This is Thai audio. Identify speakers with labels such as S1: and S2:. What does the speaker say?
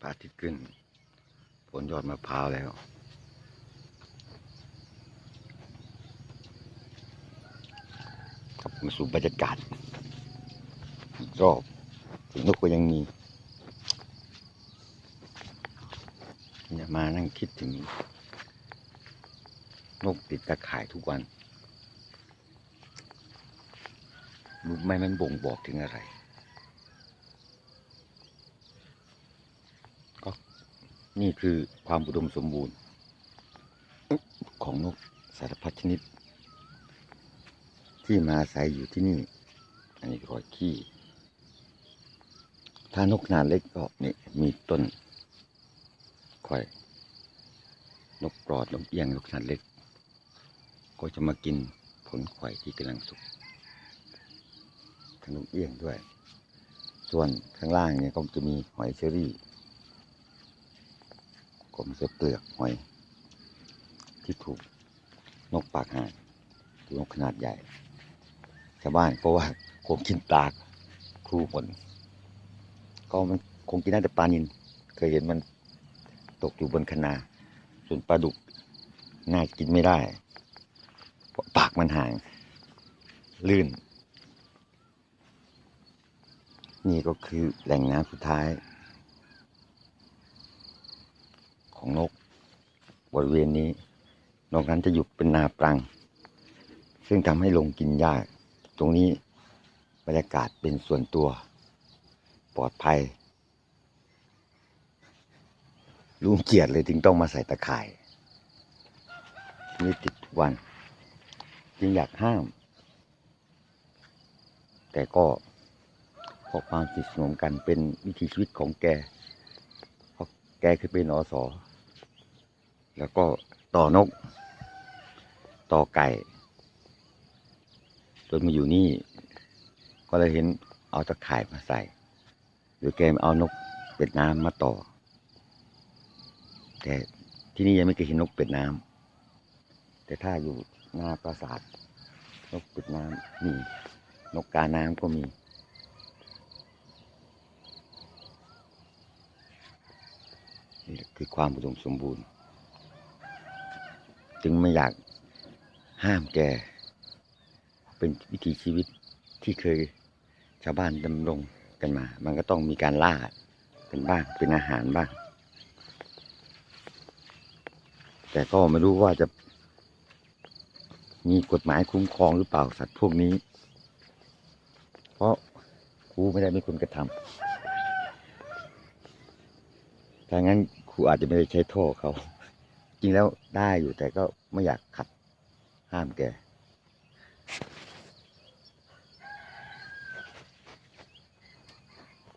S1: พระอาทิตย์ขึ้นบนยอดมะพร้าวแล้ว ครับมาสู่บรรยากาศรอบถึงนกก็ยังมี อย่ามานั่งคิดถึง นกติดตะข่ายทุกวันรู้ไหมมันบ่งบอกถึงอะไร นี่คือความอุดมสมบูรณ์ ของนกสารพัดชนิด ที่มาอาศัยอยู่ที่นี่ อันนี้รอยขี้ ถ้านกนาเล็กก็นี่มีต้นข่อยนกปลอดนกเอี้ยงนกนาดเล็ก ก็จะมากินผลข่อยที่กำลังสุกทั้งนกเอี้ยงด้วย ส่วนข้างล่างเนี่ยก็จะมีหอยเชอรี่ ก็มันจะเปลือกหอย ที่ถูกนกปากห่างหรือนกขนาดใหญ่ชาวบ้านก็ว่าคงกินปลาครูหมดก็มันคงกินได้แต่ปลานิน เคยเห็นมันตกอยู่บนคนาส่วนปลาดุกน่ากินไม่ได้เพราะปากมันห่าง ลื่น นี่ก็คือแหล่งน้ำสุดท้าย ของนก บริเวณนี้ นอกนั้นจะอยู่เป็นนาปรัง ซึ่งทำให้ลงกินยาก ตรงนี้บรรยากาศเป็นส่วนตัว ปลอดภัย ลุงเกียดเลยถึงต้องมาใส่ตะข่ายนี่ติดทุกวัน จึงอยากห้าม แต่ก็พราะความสิทสนมกันเป็นวิถีชีวิตของแก เพราะแกคือเป็นอสอ แล้วก็ต่อนก ต่อไก่จนมาอยู่นี่ ก็เลยเห็นเอาตะข่ายมาใส่ หรือแกเอานกเป็ดน้ำมาต่อ แต่ที่นี่ยังไม่เคยเห็นนกเป็ดน้ำแต่ถ้าอยู่หน้าปราสาท นกเป็ดน้ำมีนกกาน้ำก็มีนี่คือความอุดมสมบูรณ์ จึงไม่อยากห้ามแก เป็นวิถีชีวิตที่เคยชาวบ้านดำรงกันมา มันก็ต้องมีการล่ากันบ้าง เป็นอาหารบ้าง แต่ก็ไม่รู้ว่าจะ มีกฎหมายคุ้มครองหรือเปล่าสัตว์พวกนี้ เพราะครูไม่ได้เป็นคนกระทำถ้างั้นครูอาจจะไม่ได้ใช้โทษเขา จริงแล้วได้อยู่แต่ก็ไม่อยากขัดห้ามแก